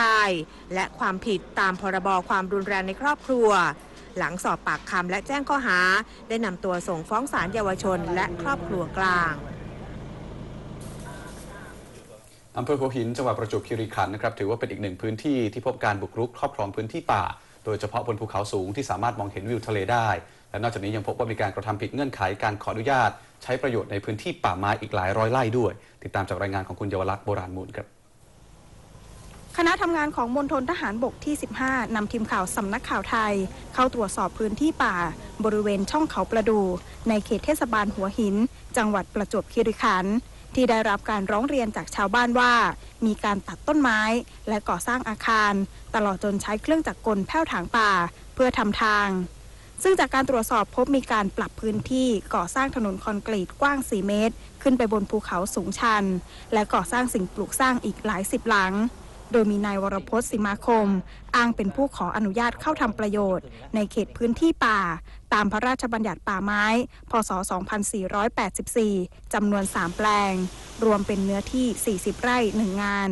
กาย และความผิดตามพรบความรุนแรงในครอบครัว หลังสอบปากคำและแจ้งข้อหา ได้นำตัวส่งฟ้องศาลเยาวชน และครอบครัวกลางอำเภอหัวหินจังหวัดประจวบคีรีขันธ์นะครับถือว่าเป็นอีกหนึ่งพื้นที่ที่พบการบุกรุกครอบครองพื้นที่ป่า โดยเฉพาะบนภูเขาสูงที่สามารถมองเห็นวิวทะเลได้ และนอกจากนี้ยังพบว่ามีการกระทำผิดเงื่อนไขการขออนุญาต ใช้ประโยชน์ในพื้นที่ป่าไม้อีกหลายร้อยไร่ด้วย ติดตามจากรายงานของคุณเยาวลักษณ์โบราณมูลครับ คณะทำงานของมณฑลทหารบกที่ 15 นำทีมข่าวสำนักข่าวไทย เข้าตรวจสอบพื้นที่ป่า บริเวณช่องเขาประดู ในเขตเทศบาลหัวหิน จังหวัดประจวบคีรีขันธ์ที่ได้รับการร้องเรียนจากชาวบ้านว่า มีการตัดต้นไม้และก่อสร้างอาคาร ตลอดจนใช้เครื่องจักรกลแผ้วถางป่า เพื่อทำทาง ซึ่งจากการตรวจสอบพบมีการปรับพื้นที่ก่อสร้างถนนคอนกรีตกว้าง 4 เมตร ขึ้นไปบนภูเขาสูงชัน และก่อสร้างสิ่งปลูกสร้างอีกหลายสิบหลัง โดยมีนายวรพจน์สิมาคม อ้างเป็นผู้ขออนุญาตเข้าทำประโยชน์ ในเขตพื้นที่ป่า ตามพระราชบัญญัติป่าไม้ พศ 2484 จำนวน 3 แปลง รวมเป็นเนื้อที่ 40 ไร่ 1 งาน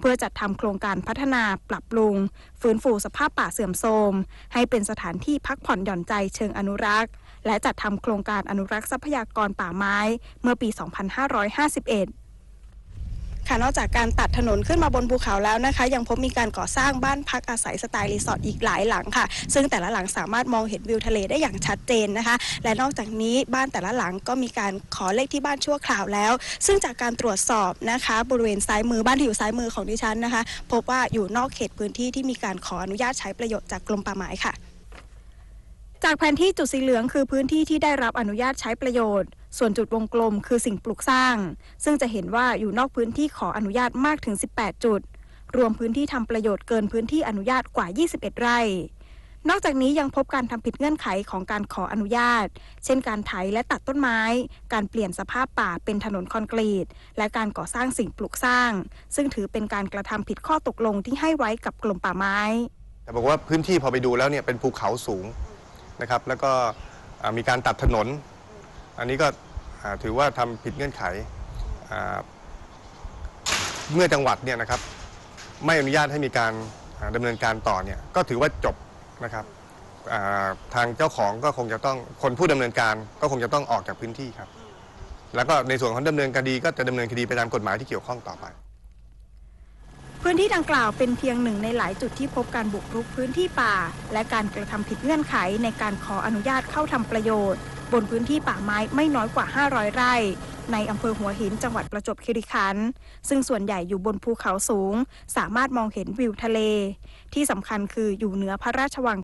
เพื่อจัดทำโครงการพัฒนาปรับปรุง ฟื้นฟูสภาพป่าเสื่อมโทรม ให้เป็นสถานที่พักผ่อนหย่อนใจเชิงอนุรักษ์ และจัดทำโครงการอนุรักษ์ทรัพยากรป่าไม้ เมื่อปี 2551 ค่ะนอกจากการตัดถนนขึ้นมาบนภูเขาแล้วนะคะ ยังพบมีการก่อสร้างบ้านพักอาศัยสไตล์รีสอร์ทอีกหลายหลังค่ะ ซึ่งแต่ละหลังสามารถมองเห็นวิวทะเลได้อย่างชัดเจนนะคะ และนอกจากนี้บ้านแต่ละหลังก็มีการขอเลขที่บ้านชั่วคราวแล้ว ซึ่งจากการตรวจสอบนะคะ บริเวณซ้ายมือบ้านที่อยู่ซ้ายมือของดิฉันนะคะ พบว่าอยู่นอกเขตพื้นที่ที่มีการขออนุญาตใช้ประโยชน์จากกรมป่าไม้ค่ะ จากแผนที่จุดสีเหลืองคือพื้นที่ที่ได้รับอนุญาตใช้ประโยชน์ ส่วนจุดวงกลมคือสิ่งปลูกสร้าง ซึ่งจะเห็นว่าอยู่นอกพื้นที่ขออนุญาตมากถึง 18 จุด รวมพื้นที่ทำประโยชน์เกินพื้นที่อนุญาตกว่า 21 ไร่ นอกจากนี้ยังพบการทำผิดเงื่อนไขของการขออนุญาต เช่นการไถและตัดต้นไม้ การเปลี่ยนสภาพป่าเป็นถนนคอนกรีต และการก่อสร้างสิ่งปลูกสร้าง ซึ่งถือเป็นการกระทำผิดข้อตกลงที่ให้ไว้กับกรมป่าไม้ แต่บอกว่าพื้นที่พอไปดูแล้วเนี่ยเป็นภูเขาสูงนะครับแล้วก็มีการตัดถนน อันนี้ก็ถือว่าทำผิดเงื่อนไข เมื่อจังหวัดเนี่ยนะครับไม่อนุญาตให้มีการอ่าดำเนินการต่อเนี่ยก็ถือว่าจบนะครับทางเจ้าของก็คงจะต้องคนผู้ดำเนินการก็คงจะต้องออกจากพื้นที่ครับ แล้วก็ในส่วนของดำเนินคดีก็จะดำเนินคดีไปตามกฎหมายที่เกี่ยวข้องต่อไป พื้นที่ดังกล่าวเป็นเพียงหนึ่งในหลายจุดที่พบการบุกรุกพื้นที่ป่า และการกระทำผิดเงื่อนไขในการขออนุญาตเข้าทำประโยชน์ บนพื้นที่ป่าไม้ไม่น้อยกว่า 500 ไร่ ในอำเภอหัวหินจังหวัดประจวบคีรีขันธ์ซึ่งส่วนใหญ่อยู่บนภูเขาสูง สามารถมองเห็นวิวทะเล ที่สำคัญคืออยู่เหนือพระราชวัง